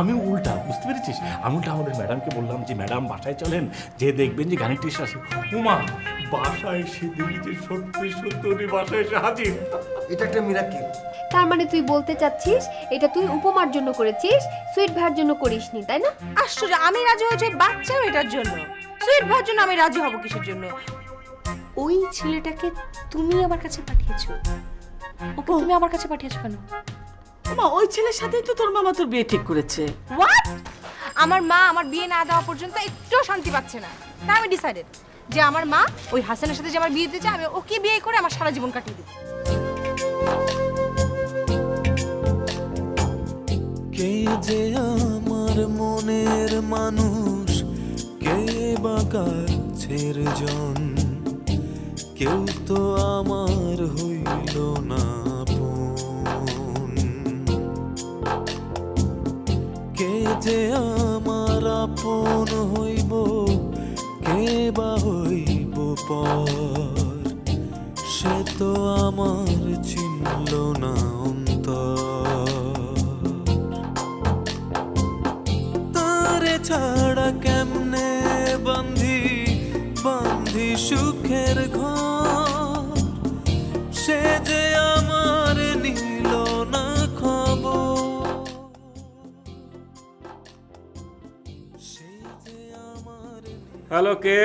আমি উল্টা বুঝতে পেরেছিস? আমি উল্টা আমাদের ম্যাডামকে বললাম যে ম্যাডাম বাসায় চলেন যে দেখবেন যে গানের টেস্ট আছে। উমা বাসায় এসে দেখি যে সত্যি সত্যি বাসায় এসে হাজির। এটা একটা মিরাক্কেল তার মানে তুই বলতে চাচ্ছিস এটা তুই উপমার জন্য করেছিস সুইট ভাইয়ের জন্য করিসনি তাই না? আশ্চর্য আমি রাজি হয়েছি বাচ্চাও এটার জন্য। সুইট ভাইয়ের জন্য আমি রাজি হব কিসের জন্য? ওই ছেলেটাকে তুমি আমার কাছে পাঠিয়েছো। ওকে তুমি আমার কাছে পাঠিয়েছো কেন? মা ওই ছেলের সাথেই তো তোর মামা তোর বিয়ে ঠিক করেছে। হোয়াট আমার মা আমার বিয়ে না দেওয়া পর্যন্ত একটু শান্তি পাচ্ছে না। তাই আমি ডিসাইডেড যে আমার মা ওই হাসানের সাথে যে আমার বিয়ে দিতে চায় আমি ওকে বিয়ে করে আমার সারা জীবন কাটিয়ে দেবো। কে যে আমার মনের মানুষ কে বা কাছের জন কেউ তো আমার হইল না। যে আমার আপন হইব কে বা হইব পর। সে তো আমার চিনল না তারে ছাড়া কেমনে বান্ধি বান্ধি সুখের ঘর? হ্যালো কে?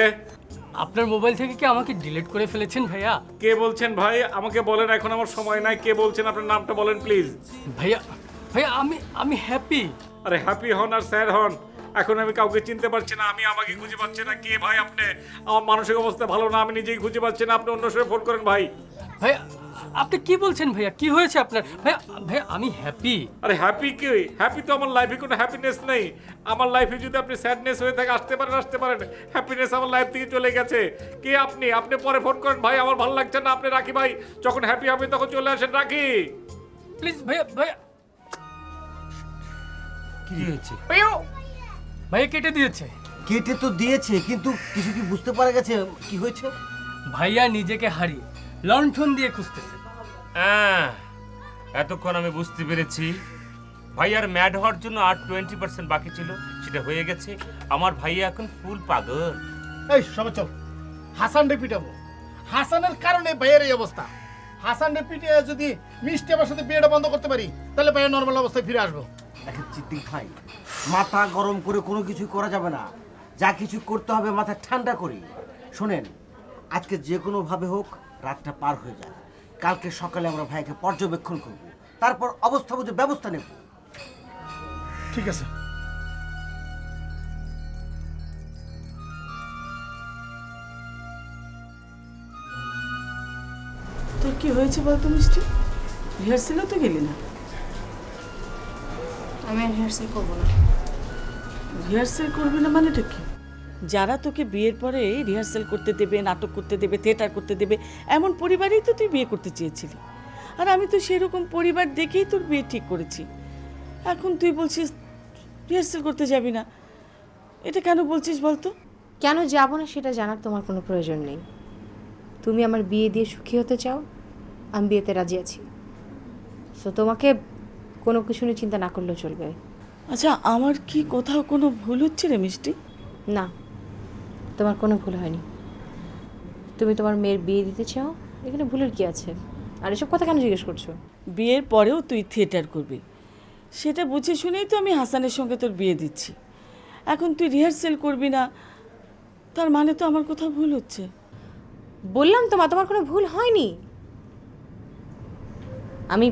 আপনার মোবাইল থেকে কি আমাকে ডিলিট করে ফেলেছেন ভাইয়া? কে বলছেন ভাই? আমাকে বলেন এখন আমার সময় নাই। কে বলছেন? আপনার নামটা বলেন প্লিজ ভাইয়া ভাইয়া আমি আমি হ্যাপি আরে হ্যাপি হন আর স্যার হন। এখন আমি কাউকে চিনতে পারছি না আমি আমাকে খুঁজে পাচ্ছি না। কে ভাই আপনি? আমার মানসিক অবস্থা ভালো না আমি নিজেই খুঁজে পাচ্ছি না আপনি অন্য সময় ফোন করেন ভাই। ভাইয়া আপনি কি বলছেন ভাইয়া? কি হয়েছে আপনার? ভাইয়া ভাইয়া আমি হ্যাপি আরে হ্যাপি কি? হ্যাপি তো আমার লাইফে কোনো হ্যাপিনেস নেই। আমার লাইফে যদি আপনি স্যাডনেস হয়ে থাকে আসতে পারেন আসতে পারেন। হ্যাপিনেস আমার লাইফ থেকে চলে গেছে। কে আপনি? আপনি পরে ফোন করেন ভাই আমার ভালো লাগছে না আপনি রাখি ভাই। যখন হ্যাপি হবে তখন চলে আসেন রাখি। প্লিজ ভাইয়া ভাইয়া। কি হয়েছে? ভাইও ভাইয়া কেটে দিয়েছে। কেটে তো দিয়েছে কিন্তু কিছু কি বুঝতে পারা গেছে কি হয়েছে? ভাইয়া নিজেকে হারিয়ে লণ্ঠন দিয়ে খুঁজতেছে। হ্যাঁ এতক্ষণ আমি বুঝতে পেরেছি। ভাইয়ার ম্যাড হওয়ার জন্য আর টোয়েন্টি পার্সেন্ট বাকি ছিল সেটা হয়ে গেছে। আমার ভাইয়া এখন ফুল পাগল। এই সবে চল। হাসান রে পিটাবো। হাসানের কারণে ভাইয়ের এই অবস্থা। হাসান রে পিটিয়ে যদি মিষ্টি আমার সাথে বিয়েটা বন্ধ করতে পারি তাহলে ভাইয়ের নর্মাল অবস্থায় ফিরে আসব। এখন চিত্তি ভাই মাথা গরম করে কোনো কিছু করা যাবে না। যা কিছু করতে হবে মাথা ঠান্ডা করি। শোনেন আজকে যে কোনোভাবে হোক রাতটা পার হয়ে যায় কালকে সকালে আমরা ভাইকে পর্যবেক্ষণ করব। তারপর অবস্থা বুঝে ব্যবস্থা নেব। ঠিক আছে। তোর কি হয়েছে বলতো মিষ্টি? রিহার্সেলও তো গেলি না? আমি রিহার্সাল করব না। রিহার্সেল করবি না মানেটা কি? যারা তোকে বিয়ের পরে রিহার্সেল করতে দেবে নাটক করতে দেবে থিয়েটার করতে দেবে এমন পরিবারেই তো তুই বিয়ে করতে চেয়েছিলি। আর আমি তো সেরকম পরিবার দেখেই তোর বিয়ে ঠিক করেছি। এখন তুই বলছিস রিহার্সেল করতে যাবি না। এটা কেন বলছিস বলতো? কেন যাব না সেটা জানার তোমার কোনো প্রয়োজন নেই। তুমি আমার বিয়ে দিয়ে সুখী হতে চাও আমি বিয়েতে রাজি আছি। সো তোমাকে কোনো কিছু নিয়ে চিন্তা না করলেও চলবে। আচ্ছা আমার কি কোথাও কোনো ভুল হচ্ছে রে মিষ্টি? না তোমার কোনো ভুল হয়নি। তুমি তোমার মেয়ের বিয়ে দিতে চাও? এখানে ভুলের কি আছে? আর এসব কথা কেন জিজ্ঞেস করছ? বিয়ের পরেও তুই থিয়েটার করবি। সেটা বুঝে শুনেই তো আমি হাসানের সঙ্গে তোর বিয়ে দিচ্ছি। এখন তুই রিহার্সেল করবি না তার মানে তো আমার কোথাও ভুল হচ্ছে। বললাম তো মা তোমার কোনো ভুল হয়নি। আমি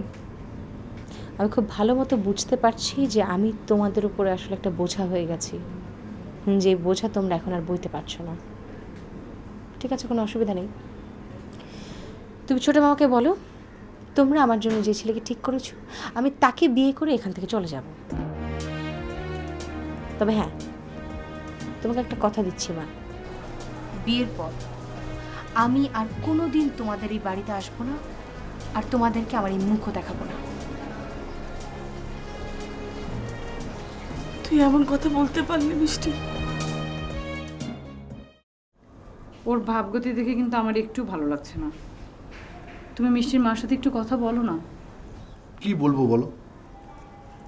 আমি খুব ভালো মতো বুঝতে পারছি যে আমি তোমাদের উপরে আসলে একটা বোঝা হয়ে গেছি। যে বোঝা তোমরা এখন আর বইতে পারছ না। ঠিক আছে, কোনো অসুবিধা নেই। তুমি ছোটো মামাকে বলো, তোমরা আমার জন্য যে ছেলেকে ঠিক করেছ, আমি তাকে বিয়ে করে এখান থেকে চলে যাব। তবে হ্যাঁ তোমাকে একটা কথা দিচ্ছি মা। বিয়ের পর আমি আর কোনো দিন তোমাদের এই বাড়িতে আসব না, আর তোমাদেরকে আমার এই মুখও দেখাবো না। তুই এমন কথা বলতে পারলি মিষ্টি। ওর ভাবগতি দেখে কিন্তু আমার একটু ভালো লাগছে না। তুমি মিষ্টির মার সাথে একটু কথা বলো না। কি বলব বলো?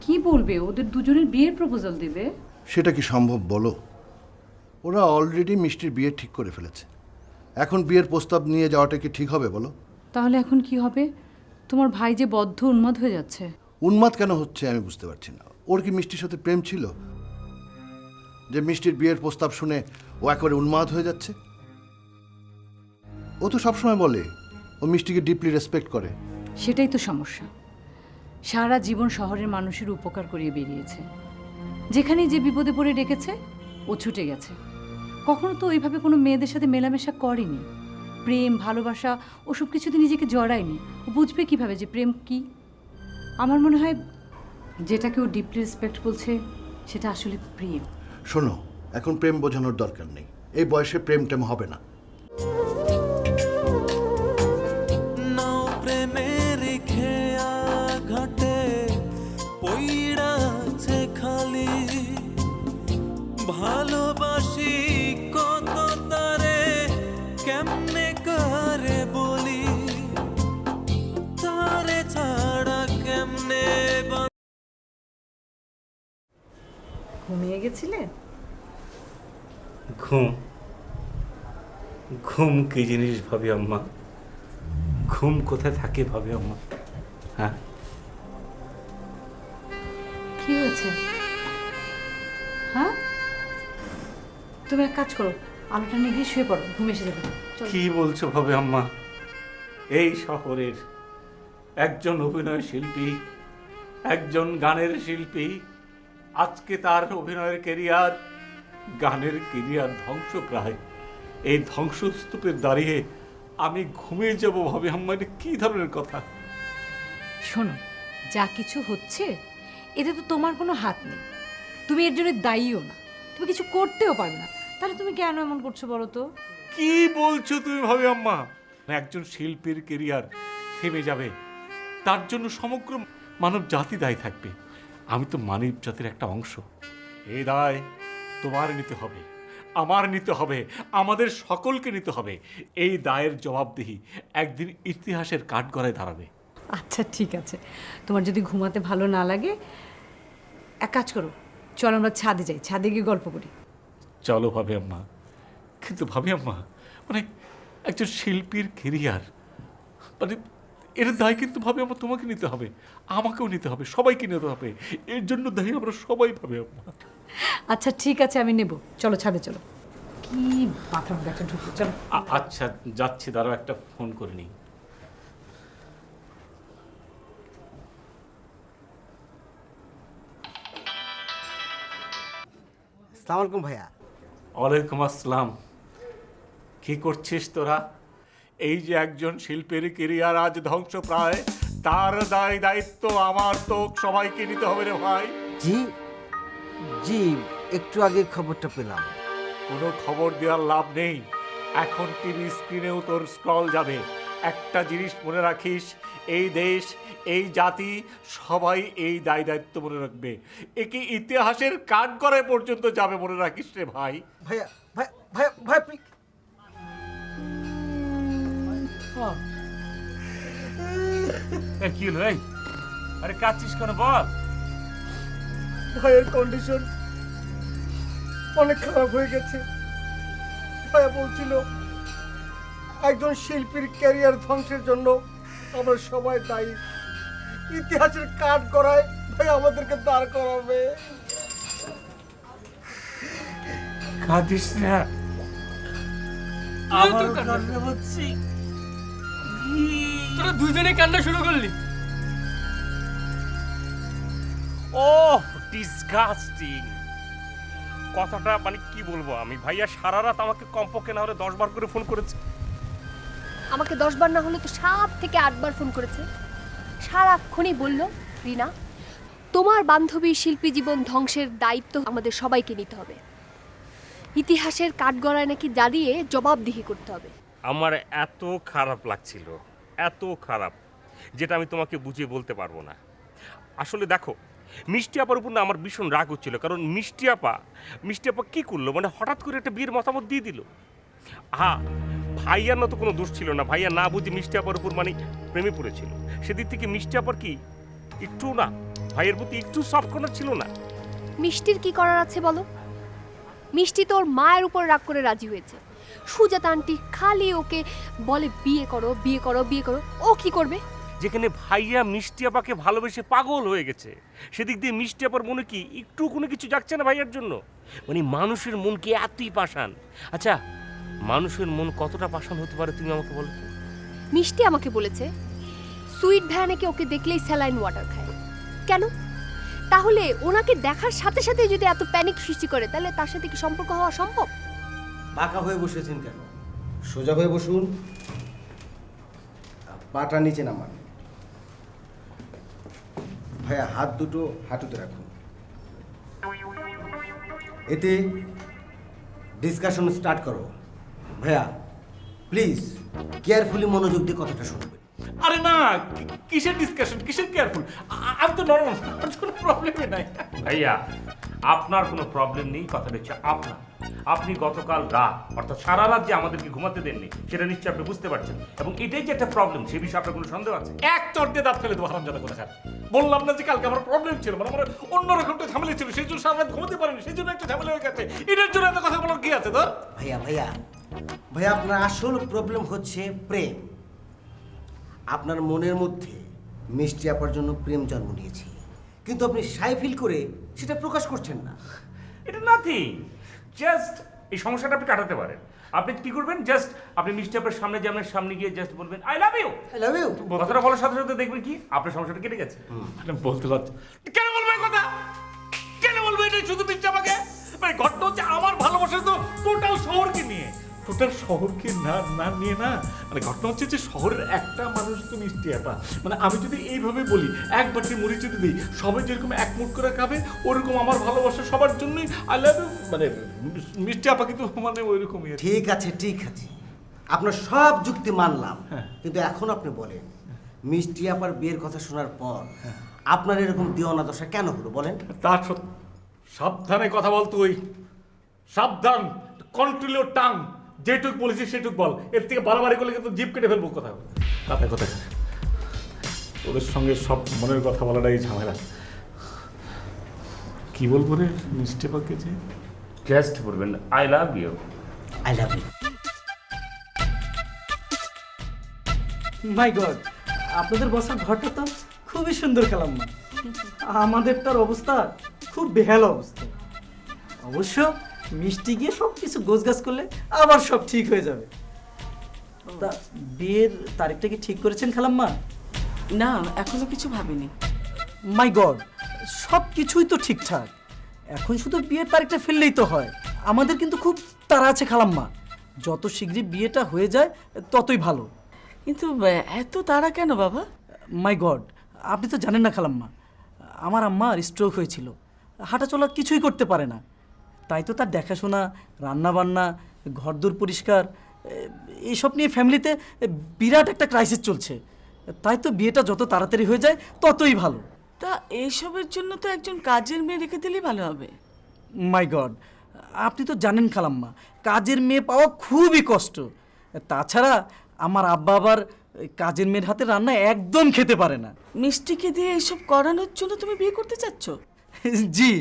কি বলবে? ওদের দুজনের বিয়ের প্রপোজাল দেবে। সেটা কি সম্ভব বলো? ওরা অলরেডি মিষ্টির বিয়ে ঠিক করে ফেলেছে। এখন বিয়ের প্রস্তাব নিয়ে যাওয়াটা কি ঠিক হবে বলো? তাহলে এখন কি হবে? তোমার ভাই যে বদ্ধ উন্মাদ হয়ে যাচ্ছে। উন্মাদ কেন হচ্ছে আমি বুঝতে পারছি না। ওর কি মিষ্টির সাথে প্রেম ছিল? যে মিষ্টির বিয়ের প্রস্তাব শুনে ও একেবারে উন্মাদ হয়ে যাচ্ছে? ও তো সবসময় বলে, ও মিষ্টিকে ডিপলি রেসপেক্ট করে। সেটাই তো সমস্যা। সারা জীবন শহরের মানুষের উপকার করিয়ে বেরিয়েছে। যেখানেই যে বিপদে পড়ে ডেকেছে, ও ছুটে গেছে। কখনো তো ওইভাবে কোনো মেয়েদের সাথে মেলামেশা করেনি। প্রেম, ভালোবাসা, ওসব কিছুতে নিজেকে জড়ায়নি। ও বুঝবে কীভাবে যে প্রেম কি? আমার মনে হয় যেটাকে ও ডিপলি রেসপেক্ট বলছে সেটা আসলে প্রেম। শোনো এখন প্রেম বোঝানোর দরকার নেই। এই বয়সে প্রেম টেম হবে না। নাও ঘুম। ঘুম কি জিনিস ভাবি আম্মা? ঘুম কোথায় থাকে ভাবি আম্মা? হ্যাঁ? কি হয়েছে? হ্যাঁ? তুমি এক কাজ করো আলোটা নিয়ে গিয়ে শুয়ে পড়ো ঘুম এসে যাবে। কি বলছো ভাবে আম্মা? এই শহরের একজন অভিনয় শিল্পী একজন গানের শিল্পী আজকে তার অভিনয়ের কেরিয়ার গানের কেরিয়ার ধ্বংস প্রায়। এই ধ্বংসস্তূপের দাঁড়িয়ে আমি ঘুমিয়ে যাব ভাবে এটা কি ধরনের কথা? শোনো যা কিছু হচ্ছে এতে তো তোমার কোনো হাত নেই। তুমি এর জন্য দায়ীও না। তুমি কিছু করতেও পারবে না। তাহলে তুমি কেন এমন করছ বলো তো? কি বলছো তুমি ভাবে আম্মা? একজন শিল্পীর কেরিয়ার থেমে যাবে। তার জন্য সমগ্র মানব জাতি দায়ী থাকবে। আমি তো মানব জাতির একটা অংশ। এ দায় তোমার নিতে হবে আমার নিতে হবে আমাদের সকলকে নিতে হবে। এই দায়ের জবাবদিহি একদিন ইতিহাসের কাঠগড়ায় দাঁড়াবে। আচ্ছা ঠিক আছে। তোমার যদি ঘুমাতে ভালো না লাগে এক কাজ করো চলো আমরা ছাদে যাই ছাদে গিয়ে গল্প করি। চলো ভাবে আম্মা। কিন্তু ভাবি আম্মা মানে একজন শিল্পীর কেরিয়ার মানে এর দায় কিন্তু ভাবে আমার তোমাকে নিতে হবে আমাকেও নিতে হবে সবাইকে নিতে হবে। এর জন্য দায়ী আমরা সবাই ভাবে আম্মা। আচ্ছা ঠিক আছে আমি নেব। চলো ছাদে চলো। কি মাথা একটা ঢুকো চলো। আ- আচ্ছা যাচ্ছি দাঁড়াও একটা ফোন করে নিই। সালাম আলাইকুম ভাইয়া। ওয়ালাইকুম আসসালাম। কি করছিস তোরা? এই যে একজন শিল্পীর কেরিয়ার আজ ধ্বংস প্রায় তার দায় দায়িত্ব আমার তো সবাইকে নিতে হবে রে ভাই। জি জি একটু আগে খবরটা পেলাম। কোনো খবর দেওয়ার লাভ নেই। এখন টিভি স্ক্রিনেও তোর স্ক্রল যাবে। একটা জিনিস মনে রাখিস এই দেশ এই জাতি সবাই এই দায় দায়িত্ব মনে রাখবে। একে ইতিহাসের কাঠ করে পর্যন্ত যাবে মনে রাখিস রে ভাই। ভাইয়া ভাই ভাই ভাই কি হলো এই? আরে কাঁদছিস কেন বল? ভাইয়ের কন্ডিশন অনেক খারাপ হয়ে গেছে। ভাইয়া বলছিল একজন শিল্পীর ক্যারিয়ার ধ্বংসের জন্য আমরা সবাই দায়ী। ইতিহাসের কাঠ করায় ভাই আমাদেরকে দাঁড় করাবে। কাঁদিস না। আমার তোরা দুজনে কান্না শুরু করলি। ও ডিসগাস্টিং কথাটা মানে কি বলব আমি? ভাইয়া সারা রাত আমাকে কমপক্ষে না হলে দশ বার করে ফোন করেছে। আমাকে দশবার না হলে তো সাত থেকে আটবার ফোন করেছে। সারাক্ষণই বলল রিনা তোমার বান্ধবী শিল্পী জীবন ধ্বংসের দায়িত্ব আমাদের সবাইকে নিতে হবে। ইতিহাসের কাঠগড়ায় নাকি দাঁড়িয়ে জবাবদিহি করতে হবে। আমার এত খারাপ লাগছিল এত খারাপ যেটা আমি তোমাকে বুঝিয়ে বলতে পারব না। আসলে দেখো মিষ্টি আপার উপর আমার ভীষণ রাগ হচ্ছিল, কারণ মিষ্টি আপা মিষ্টি আপা কী করল? মানে হঠাৎ করে একটা বিয়ের মতামত দিয়ে দিল। হ্যাঁ ভাইয়ার না তো কোনো দোষ ছিল না। ভাইয়া না বুঝে মিষ্টি আপার উপর মানে প্রেমে পড়েছিল। সেদিক থেকে মিষ্টি আপার কি একটু না, ভাইয়ের প্রতি একটু সফট ছিল না? মিষ্টির কি করার আছে বলো? মিষ্টি তো ওর মায়ের উপর রাগ করে রাজি হয়েছে। সুজাতা আন্টি খালি ওকে বলে, বিয়ে করো বিয়ে করো বিয়ে করো। ও কি করবে? যেখানে ভাইয়া মিষ্টি আপাকে ভালোবেসে পাগল হয়ে গেছে। সেদিক দিয়ে মিষ্টি আপার মনে কি একটু কোনো কিছু যাচ্ছে না ভাইয়ার জন্য? মানে মানুষের মন কি এতই পাষাণ। আচ্ছা মানুষের মন কতটা পাষাণ হতে পারে তুমি আমাকে বলো? মিষ্টি আমাকে বলেছে সুইট ভ্যা নাকি ওকে দেখলেই স্যালাইন ওয়াটার খায়। কেন? তাহলে ওনাকে দেখার সাথে সাথে যদি এত প্যানিক সৃষ্টি করে তাহলে তার সাথে কি সম্পর্ক হওয়া সম্ভব? বাঁকা হয়ে বসেছেন কেন? সোজা হয়ে বসুন। পাটা নিচে নামান। ভাইয়া হাত দুটো হাঁটুতে রাখুন এতে ডিসকাশন স্টার্ট করো। ভাইয়া প্লিজ কেয়ারফুলি মনোযোগ দিয়ে কথাটা শুনবে। আরে না কিসের ডিসকাশন কিসের কেয়ারফুল আমি তো নরমাল কোনো প্রবলেমই নাই। ভাইয়া আপনার কোনো প্রবলেম নেই কথাটা হচ্ছে আপনার। আপনি গতকাল রাত অর্থাৎ সারা রাত যে আমাদেরকে ঘুমাতে দেননি সেটা নিশ্চয়ই আপনি বুঝতে পারছেন। এবং এটাই যে একটা প্রবলেম সে বিষয়ে আপনার কোনো সন্দেহ আছে? এক চট দিয়ে দাঁত ফেলে দেবো হারামজাদা কোথাকার বললাম না যে কালকে আমার প্রবলেম ছিল মানে আমার অন্যরকম একটা ঝামেলা ছিল সেই জন্য সারা রাত ঘুমাতে পারিনি সেই জন্য একটা ঝামেলা হয়ে গেছে। এটার জন্য এত কথা বলার কি আছে তোর ভাইয়া ভাইয়া ভাইয়া আপনার আসল প্রবলেম হচ্ছে প্রেম। আপনার মনের মধ্যে মিষ্টি আপার জন্য প্রেম জন্ম নিয়েছে। কিন্তু আপনি সাই ফিল করে সেটা প্রকাশ করছেন না। এটা নাথিং জাস্ট এই সমস্যাটা আপনি কাটাতে পারেন। আপনি কি করবেন? জাস্ট আপনি মিষ্টি আপনার সামনে যেমন সামনে গিয়ে জাস্ট বলবেন I love you I love you কথাটা বলার সাথে সাথে দেখবেন কি? আপনার সমস্যাটা কেটে গেছে। বলতে লজ্জা কেন বলব এই কথা? কেন বলব এটা শুধু মিথ্যা আমাকে? মানে ঘটনা হচ্ছে আমার ভালোবাসা তো টোটাল শহরকে নিয়ে। টোটাল শহরকে না না নিয়ে না মানে ঘটনা হচ্ছে যে শহরের একটা মানুষ তো মিষ্টি একটা মানে আমি যদি এইভাবে বলি এক বাটি মুড়ি যদি দিই সবাই যেরকম এক মুঠ করে খাবে ওরকম আমার ভালোবাসা সবার জন্যই আই লাভ মানে মিষ্টি আপা কিন্তু মানে ওইরকমই। ঠিক আছে ঠিক আছে। আপনার সব যুক্তি মানলাম হ্যাঁ। কিন্তু এখন আপনি বলেন মিষ্টি আপার বিয়ের কথা শোনার পর আপনার এরকম দিওয়ানা দশা কেন হলো বলেন? তা সত্য সাবধানে কথা বলতো ওই সাবধান কন্ট্রোল টাং যেটুক বলেছি সেটুক বল। এর থেকে বাড়াবাড়ি করলে কিন্তু জিপ কেটে ফেলব কথা কথা কথা ওদের সঙ্গে সব মনের কথা বলাটাই ঝামেলা। কি বলব রে মিষ্টি পাকে যে? জাস্ট বলবেন I love you I love you my God আপনাদের বসার ঘরটা তো খুবই সুন্দর খেলাম আমাদের তার অবস্থা খুব বেহাল অবস্থা। অবশ্য মিষ্টি গিয়ে সব কিছু গোছগাছ করলে আবার সব ঠিক হয়ে যাবে। তা বিয়ের তারিখটা কি ঠিক করেছেন খালাম্মা? না এখনও কিছু ভাবিনি। মাই গড সব কিছুই তো ঠিকঠাক। এখন শুধু বিয়ের তারিখটা ফেললেই তো হয়। আমাদের কিন্তু খুব তাড়া আছে খালাম্মা। যত শীঘ্রই বিয়েটা হয়ে যায় ততই ভালো। কিন্তু এত তাড়া কেন বাবা? মাই গড আপনি তো জানেন না খালাম্মা আমার আম্মার স্ট্রোক হয়েছিল। হাঁটাচলা কিছুই করতে পারে না। তাই তো তার দেখাশোনা রান্নাবান্না ঘরদোর পরিষ্কার এইসব নিয়ে ফ্যামিলিতে বিরাট একটা ক্রাইসিস চলছে। তাই তো বিয়েটা যত তাড়াতাড়ি হয়ে যায় ততই ভালো। তা এইসবের জন্য তো একজন কাজের মেয়ে রেখে দিলেই ভালো হবে। মাই গড আপনি তো জানেন খালাম্মা কাজের মেয়ে পাওয়া খুবই কষ্ট। তাছাড়া আমার আব্বা আবার কাজের মেয়ের হাতে রান্না একদম খেতে পারে না। মিষ্টিকে দিয়ে এইসব করানোর জন্য তুমি বিয়ে করতে চাচ্ছ? জি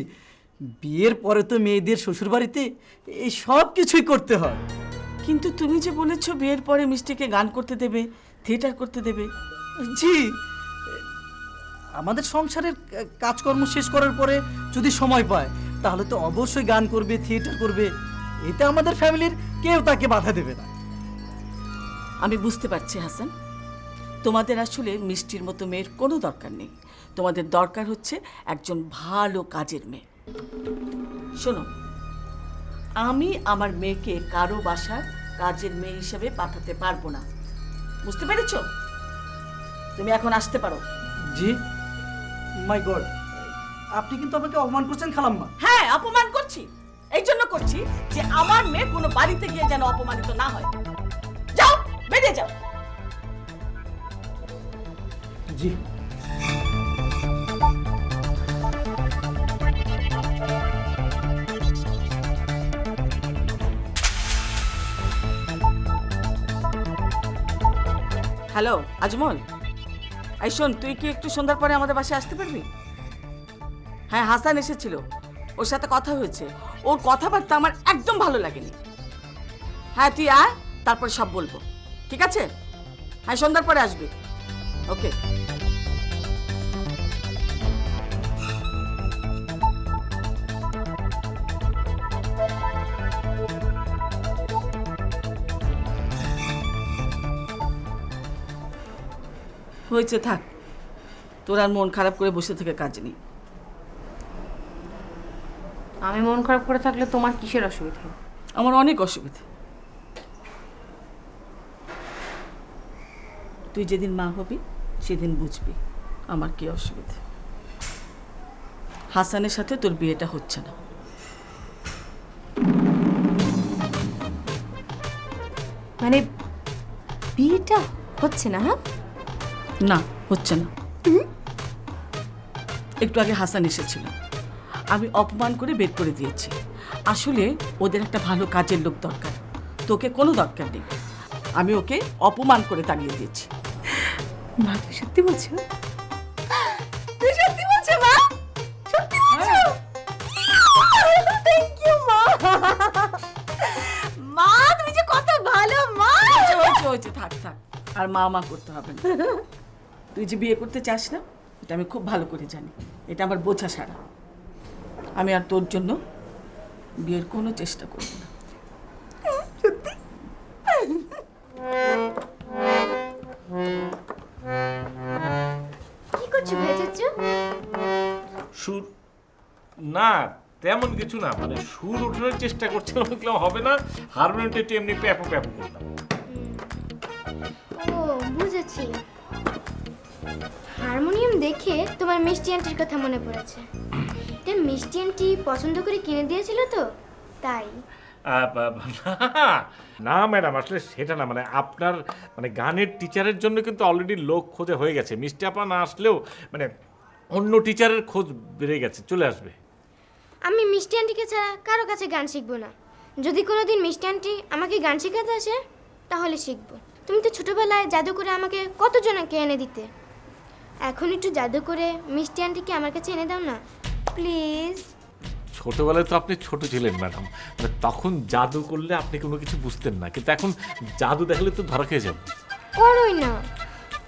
বিয়ের পরে তো মেয়েদের শ্বশুরবাড়িতে এই সব কিছুই করতে হয়। কিন্তু তুমি যে বলেছ বিয়ের পরে মিষ্টিকে গান করতে দেবে থিয়েটার করতে দেবে। জি আমাদের সংসারের কাজকর্ম শেষ করার পরে যদি সময় পায় তাহলে তো অবশ্যই গান করবে থিয়েটার করবে। এতে আমাদের ফ্যামিলির কেউ তাকে বাধা দেবে না। আমি বুঝতে পারছি হাসান। তোমাদের আসলে মিষ্টির মতো মেয়ের কোনো দরকার নেই। তোমাদের দরকার হচ্ছে একজন ভালো কাজের মেয়ে। শোনো আমি আমার মেয়েকে কারও বাসার কাজের মেয়ে হিসেবে পাঠাতে পারব না। বুঝতে পেরেছ? তুমি এখন আসতে পারো। জি। মাই গড আপনি কিন্তু আমাকে অপমান করছেন খালাম্মা। হ্যাঁ অপমান করছি। এই জন্য করছি যে আমার মেয়ে কোনো বাড়িতে গিয়ে যেন অপমানিত না হয়। যাও বেরিয়ে যাও। জি। হ্যালো, আজমল। এই শোন, তুই কি একটু সন্ধ্যার পরে আমাদের বাসায় আসতে পারবি? হ্যাঁ হাসান এসেছিল। ওর সাথে কথা হয়েছে। ওর কথাবার্তা আমার একদম ভালো লাগেনি। হ্যাঁ তুই আয়, তারপরে সব বলব। ঠিক আছে? হ্যাঁ সন্ধ্যার পরে আসবি। ওকে। হয়েছে থাক। তোর আর মন খারাপ করে বসে থেকে কাজ নেই। আমি মন খারাপ করে থাকলে তোমার কিসের অসুবিধা? আমার অনেক অসুবিধা। তুই যেদিন মা হবি সেদিন বুঝবি আমার কি অসুবিধা। হাসানের সাথে তোর বিয়েটা হচ্ছে না। মানে বিয়েটা হচ্ছে না হ্যাঁ? না হচ্ছে না। একটু আগে হাসান এসেছিল। আমি অপমান করে বের করে দিয়েছি। আসলে ওদের একটা ভালো কাজের লোক দরকার। তোকে কোনো দরকার নেই। আমি ওকে অপমান করে তাড়িয়ে দিয়েছি। মা তুই সত্যি বলছো? তুই সত্যি বলছো মা? সত্যি বলছো? থ্যাংক ইউ মা। মা তুমি যে কত ভালো মা! হয়েছে, হয়েছে, হয়েছে, থাক থাক। আর মা মা করতে হবে না। তুই যে বিয়ে করতে চাস না এটা আমি খুব ভালো করে জানি। এটা আমার বোঝা সারা। আমি আর তোর জন্য বিয়ের কোনো চেষ্টা করব না। কি করছ সুর? না তেমন কিছু না। মানে সুর ওঠানোর চেষ্টা করছিলাম দেখলাম হবে না। হারমোনিয়ামটা একটু এমনি প্যাপো প্যাপো করলাম। ও বুঝেছি। হারমোনিয়াম দেখে তোমার মিষ্টি আন্টির কথা মনে পড়েছে। এটা মিষ্টি আন্টি পছন্দ করে কিনে দিয়েছিল তো? তাই। আহ, বা- বা- না, না ম্যাডাম আসলে সেটা না মানে আপনার মানে গানের টিচারের জন্য কিন্তু অলরেডি লোক খোঁজে হয়ে গেছে। মিষ্টি আপা না আসলেও মানে অন্য টিচারের খোঁজ বেড়ে গেছে চলে আসবে। আমি মিষ্টি আন্টিকে ছাড়া কারও কাছে গান শিখব না। যদি কোনোদিন মিষ্টি আন্টি আমাকে গান শেখাতে আসে তাহলে শিখব। তুমি তো ছোটবেলায় জাদু করে আমাকে কতজনকে এনে দিতে? এখন একটু জাদু করে মিষ্টি আন্টিকে আমার কাছে এনে দাও না। প্লিজ। ছোটবেলায় তো আপনি ছোট ছিলেন ম্যাডাম। মানে তখন জাদু করলে আপনি কোনো কিছু বুঝতেন না। কিন্তু এখন জাদু দেখলে তো ধরা খেয়ে যাবেন করোই না।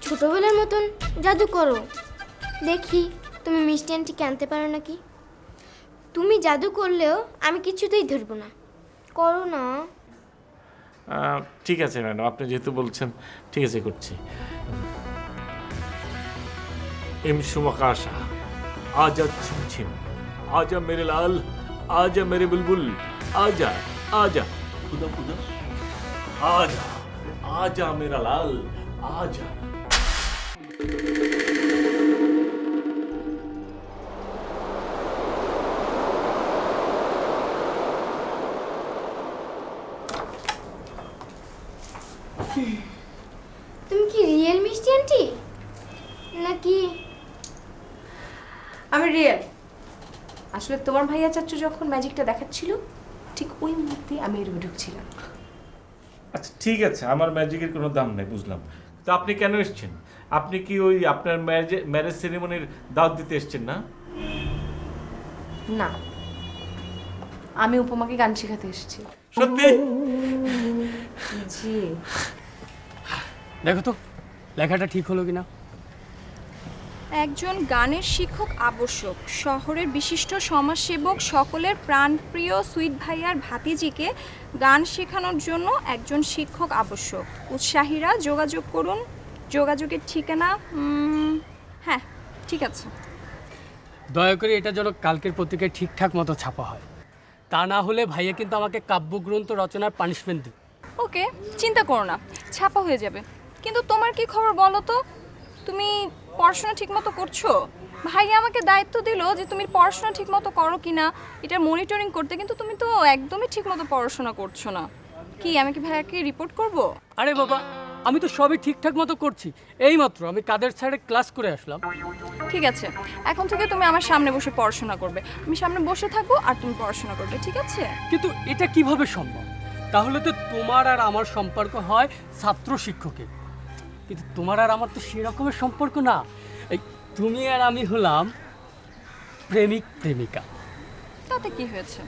ছোটবেলার মতন জাদু করো। দেখি তুমি মিষ্টি আন্টিকে আনতে পারো নাকি? তুমি জাদু করলেও আমি কিছুতেই ধরবো না। করো না। ঠিক আছে ম্যাডাম। আপনি যেহেতু বলছেন ঠিক আছে করছি। আজা ছিমছিম আজা মেরে লাল আজা মেরে বুলবুল আজা আজা খুদা খুদা আজা আজা মেরা লাল আজা তুমি কি রিয়েল মিষ্টি আন্টি নাকি আমি রিয়েল আসলে তোমার ভাইয়া চাচ্চু যখন ম্যাজিকটা দেখাচ্ছিল ঠিক ওই মুহূর্তে আমি এর ঢুকছিলাম। আচ্ছা ঠিক আছে আমার ম্যাজিকের কোনো দাম নেই বুঝলাম। তো আপনি কেন এসেছেন? আপনি কি ওই আপনার ম্যারেজ সেরিমনির দাওয়াত দিতে এসেছেন না? না। আমি উপমাকে গান শেখাতে এসেছি। সত্যি? জি। দেখো তো লেখাটা ঠিক হলো কিনা? একজন গানের শিক্ষক আবশ্যক। শহরের বিশিষ্ট সমাজসেবক সকলের প্রাণপ্রিয় সুইট ভাইয়ার ভাতিজিকে গান শেখানোর জন্য একজন শিক্ষক আবশ্যক। উৎসাহীরা যোগাযোগ করুন। যোগাযোগের ঠিকানা হ্যাঁ ঠিক আছে। দয়া করে এটা যেন কালকের পত্রিকায় ঠিকঠাক মতো ছাপা হয়। তা না হলে ভাইয়া কিন্তু আমাকে কাব্যগ্রন্থ রচনার পানিশমেন্ট দেবে। ওকে চিন্তা করো না ছাপা হয়ে যাবে। কিন্তু তোমার কি খবর বলো তো? তুমি পড়াশোনা ঠিকমতো করছ? ভাইয়া আমাকে দায়িত্ব দিল যে তুমি পড়াশোনা ঠিকমতো করো কি না এটা মনিটরিং করতে কিন্তু তুমি তো একদমই ঠিকমতো পড়াশোনা করছ না। কি আমি কি ভাইয়াকে রিপোর্ট করব? আরে বাবা আমি তো সবই ঠিকঠাক মতো করছি। এইমাত্র আমি কাদের স্যারে ক্লাস করে আসলাম। ঠিক আছে এখন থেকে তুমি আমার সামনে বসে পড়াশোনা করবে। আমি সামনে বসে থাকব আর তুমি পড়াশোনা করবে ঠিক আছে? কিন্তু এটা কীভাবে সম্ভব? তাহলে তো তোমার আর আমার সম্পর্ক হয় ছাত্র শিক্ষকের। কিন্তু তোমার আর আমার তো সেরকমের সম্পর্ক না। এই তুমি আর আমি হলাম প্রেমিক প্রেমিকা। তাতে কি হয়েছে?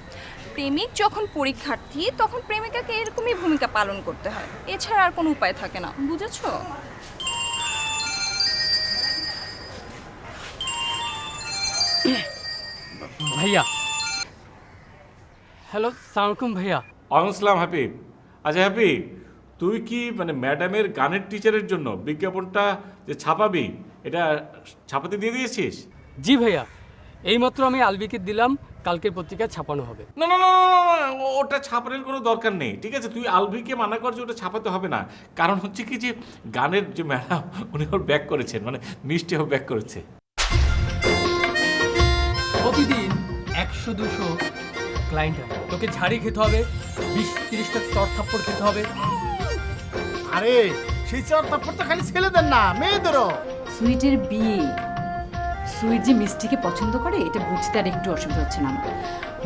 প্রেমিক যখন পরীক্ষার্থী তখন প্রেমিকাকে এরকমই ভূমিকা পালন করতে হয়। এছাড়া আর কোনো উপায় থাকে না। বুঝেছ? ভাইয়া। হ্যালো সালামালাইকুম ভাইয়া। অনসলাম হ্যাপি আচ্ছা হ্যাপি তুই কি মানে ম্যাডামের গানের টিচারের জন্য বিজ্ঞাপনটা যে ছাপাবি এটা ছাপাতে দিয়ে দিয়েছিস? জি ভাইয়া এইমাত্র আমি আলবিকে দিলাম কালকের পত্রিকায় ছাপানো হবে। না না না না, না, না, ওটা ছাপানোর কোনো দরকার নেই ঠিক আছে? তুই আলভিকে মানা কর যে ওটা ছাপাতে হবে না। কারণ হচ্ছে কি যে গানের যে ম্যাডাম উনি ওর ব্যাক করেছেন মানে মিষ্টি ও ব্যাক করেছে। প্রতিদিন একশো দুশো ক্লায়েন্ট হবে তোকে ঝাড়ি খেতে হবে বিশ তিরিশটা চর থাপ্পড় খেতে হবে। আরে সেই চার তারপর তো খালি ছেলেদের না মেয়েদেরও। সুইটের বিয়ে। সুইট যে মিষ্টিকে পছন্দ করে এটা বুঝতে আর একটু অসুবিধা হচ্ছে না আমার।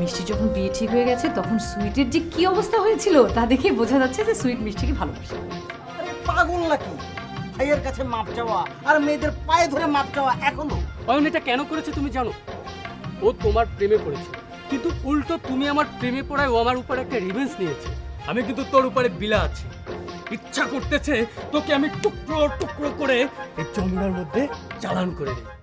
মিষ্টি যখন বিয়ে ঠিক হয়ে গেছে তখন সুইটের যে কি অবস্থা হয়েছিল তা দেখে বোঝা যাচ্ছে যে সুইট মিষ্টিকে ভালোবাসে। আরে পাগল নাকি? ভাইয়ের কাছে মাপ চাওয়া আর মেয়েদের পায়ে ধরে মাপ চাওয়া এখনও? অয়ন এটা কেন করেছে তুমি জানো? ও তোমার প্রেমে পড়েছে। কিন্তু উল্টো তুমি আমার প্রেমে পড়ায় ও আমার উপর একটা রিভেন্স নিয়েছে। আমি কিন্তু তোর উপরে বিলা আছি। ইচ্ছা করতেছে তোকে আমি টুকরো টুকরো করে এই জমিনার মধ্যে চালান করে দিই